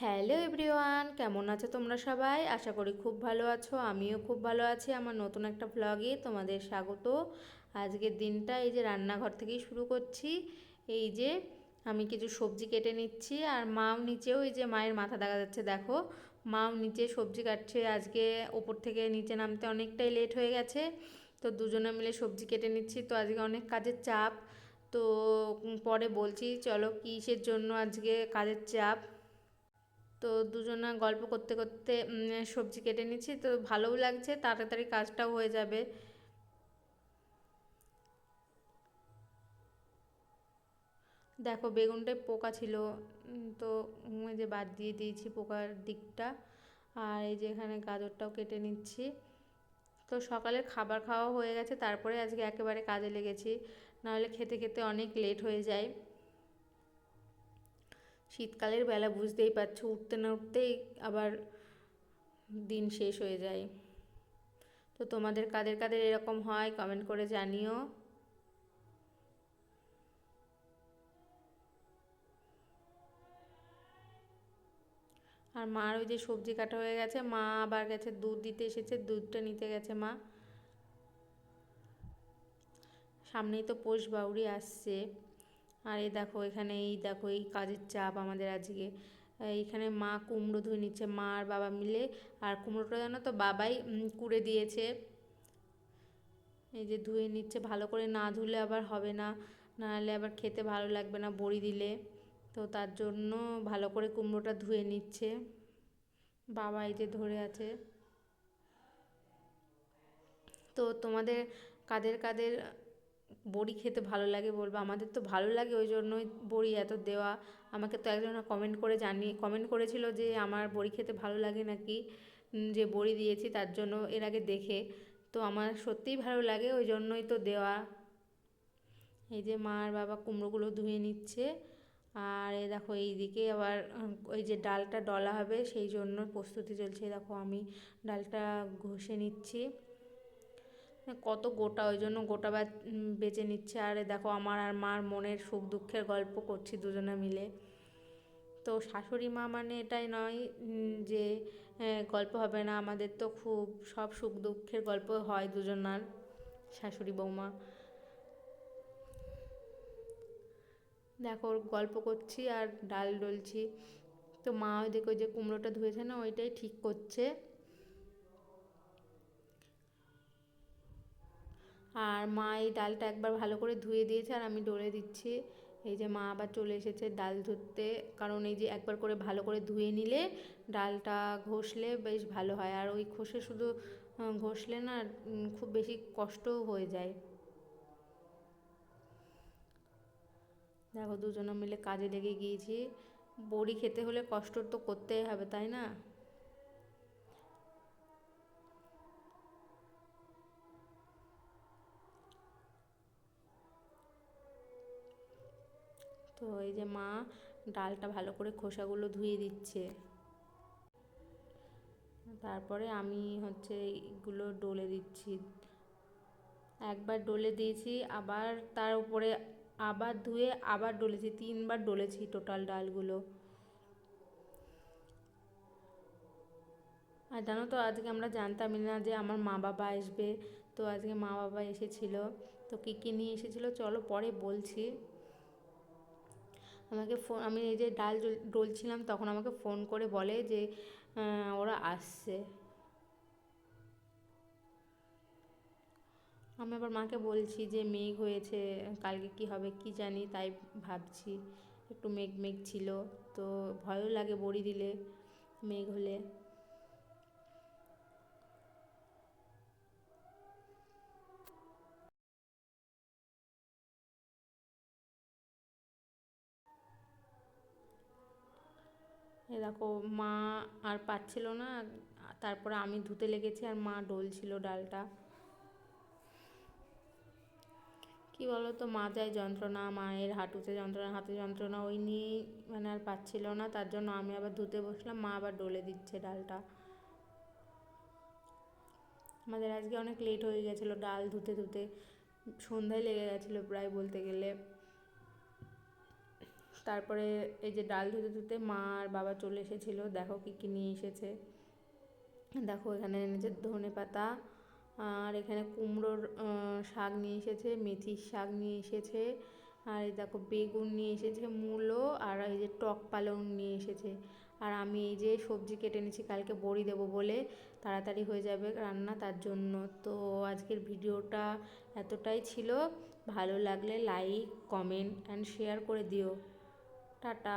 Hello everyone, কেমন আছো তোমরা সবাই? আশা করি খুব ভালো আছো, আমিও খুব ভালো আছি। আমার নতুন একটা ব্লগে তোমাদের স্বাগত। আজকের দিনটা এই যে রান্নাঘর থেকেই শুরু করছি। এই যে আমি কিছু সবজি কেটে নিচ্ছি আর মাও নিচেও এই যে মায়ের মাথা দেখা যাচ্ছে, দেখো। মাও নিচে সবজি কাটছে। আজকে ওপর থেকে নিচে নামতে অনেকটাই লেট হয়ে গেছে। তো দুজনে মিলে সবজি কেটে নিচ্ছি। তো আজকে অনেক কাজের চাপ। তো পরে বলছি, চলো কিসের জন্য আজকে কাজের চাপ? তো দুজনা গল্প করতে করতে সবজি কেটে নিচ্ছি। তো ভালোও লাগছে, তাড়াতাড়ি কাজটাও হয়ে যাবে। দেখো, বেগুনটায় পোকা ছিল তো যে বাদ দিয়ে দিয়েছি পোকার দিকটা। আর এই যে এখানে গাজরটাও কেটে নিচ্ছি। তো সকালের খাবার খাওয়া হয়ে গেছে, তারপরে আজকে একেবারে কাজে লেগেছি। নাহলে খেতে খেতে অনেক লেট হয়ে যায়। শীতকালের বেলা বুঝতেই পারছ, উঠতে না উঠতেই আবার দিন শেষ হয়ে যায়। তো তোমাদের কাদের কাদের এরকম হয় কমেন্ট করে জানিও। আর মার ওই যে সবজি কাটা হয়ে গেছে, মা আবার গেছে দুধ দিতে এসেছে, দুধটা নিতে গেছে মা। সামনেই তো পোষ বাউরি আসছে। আর এই দেখো, এখানে এই দেখো, এই কাজের চাপ আমাদের আজকে। এইখানে মা কুমড়ো ধুয়ে নিচ্ছে, মা আর বাবা মিলে। আর কুমড়োটা জানো তো, বাবাই কুড়ে দিয়েছে। এই যে ধুয়ে নিচ্ছে, ভালো করে না ধুলে আবার হবে না। নাহলে আবার খেতে ভালো লাগবে না বড়ি দিলে। তো তার জন্য ভালো করে কুমড়োটা ধুয়ে নিচ্ছে। বাবা এই যে ধরে আছে। তো তোমাদের কাদের কাদের বড়ি খেতে ভালো লাগে বলব, আমাদের তো ভালো লাগে ওই জন্যই বড়ি এত দেওয়া। আমাকে তো একজন কমেন্ট করে জানি কমেন্ট করেছিল যে আমার বড়ি খেতে ভালো লাগে নাকি? যে বড়ি দিয়েছি তার জন্য এর আগে দেখে। তো আমার সত্যিই ভালো লাগে ওই জন্যই তো দেওয়া। এই যে মা আর বাবা কুমড়োগুলো ধুয়ে নিচ্ছে। আর এ দেখো এইদিকে আবার ওই যে ডালটা ডলা হবে সেই জন্য প্রস্তুতি চলছে। দেখো আমি ডালটা ঘষে নিচ্ছি। কত গোটা, ওই জন্য গোটা বেঁচে নিচ্ছে। আর দেখো, আমার আর মার মনের সুখ দুঃখের গল্প করছি দুজনে মিলে। তো শাশুড়ি মা মানে এটাই নয় যে গল্প হবে না। আমাদের তো খুব, সব সুখ দুঃখের গল্প হয় দুজনার, শাশুড়ি বৌমা। দেখো গল্প করছি আর ডাল ডলছি। তো মা ওই দেখো যে কুমড়োটা ধুয়েছে না, ওইটাই ঠিক করছে। আর মা এই ডালটা একবার ভালো করে ধুয়ে দিয়েছে আর আমি ডলে দিচ্ছি। এই যে মা আবার চলে এসেছে ডাল ধুতে কারণ এই যে একবার করে ভালো করে ধুয়ে নিলে ডালটা ঘষলে বেশ ভালো হয়। আর ওই ঘষে শুধু ঘষলে না খুব বেশি কষ্টও হয়ে যায়। দেখো দুজনে মিলে কাজে লেগে গিয়েছি। বড়ি খেতে হলে কষ্ট তো করতেই হবে, তাই না? তো এই যে মা ডালটা ভালো করে খোসাগুলো ধুয়ে দিচ্ছে। তারপরে আমি হচ্ছে এগুলো ডলে দিচ্ছি। একবার ডলে দিয়েছি, আবার তার উপরে আবার ধুয়ে আবার ডলেছি, তিনবার ডলেছি টোটাল ডালগুলো। আর জানো তো, আজকে আমরা জানতামই না যে আমার মা বাবা আসবে। তো আজকে মা বাবা এসেছিল। তো কী কী নিয়ে এসেছিল, চলো পরে বলছি। আমাকে ফোন আমি এই যে ডাল ডলছিলাম তখন আমাকে ফোন করে বলে যে ওরা আসছে। আমি আবার মাকে বলছি যে, মেঘ হয়েছে, কালকে কি হবে কি জানি, তাই ভাবছি। একটু মেঘ মেঘ ছিল, তো ভয়ও লাগে বড়ি দিলে, মেঘ হলে। এ দেখো মা আর পাচ্ছিল না, তারপরে আমি ধুতে লেগেছি আর মা ডলছিল ডালটা। কি বলো তো মাথায় যন্ত্রণা, মায়ের হাঁটুতে যন্ত্রণা, হাতে যন্ত্রণা ওই নিয়েই মানে আর পাচ্ছিল না, তার জন্য আমি আবার ধুতে বসলাম, মা আবার ডলে দিচ্ছে ডালটা। আমাদের আজকে অনেক লেট হয়ে গেছিল ডাল ধুতে ধুতে, সন্ধ্যায় লেগে গেছিল প্রায় বলতে গেলে। তারপরে এই যে ডাল ধুতে ধুতে মা আর বাবা চলে এসেছিল, দেখো কী কী নিয়ে এসেছে। দেখো এখানে এনেছে ধনে পাতা, আর এখানে কুমড়োর শাক নিয়ে এসেছে, মেথির শাক নিয়ে এসেছে, আর এই দেখো বেগুন নিয়ে এসেছে, মূলো, আর এই যে টক পালং নিয়ে এসেছে। আর আমি এই যে সবজি কেটে নিয়েছি, কালকে বড়ি দেবো বলে, তাড়াতাড়ি হয়ে যাবে রান্না তার জন্য। তো আজকের ভিডিওটা এতটাই ছিল, ভালো লাগলে লাইক, কমেন্ট অ্যান্ড শেয়ার করে দিও। টাটা।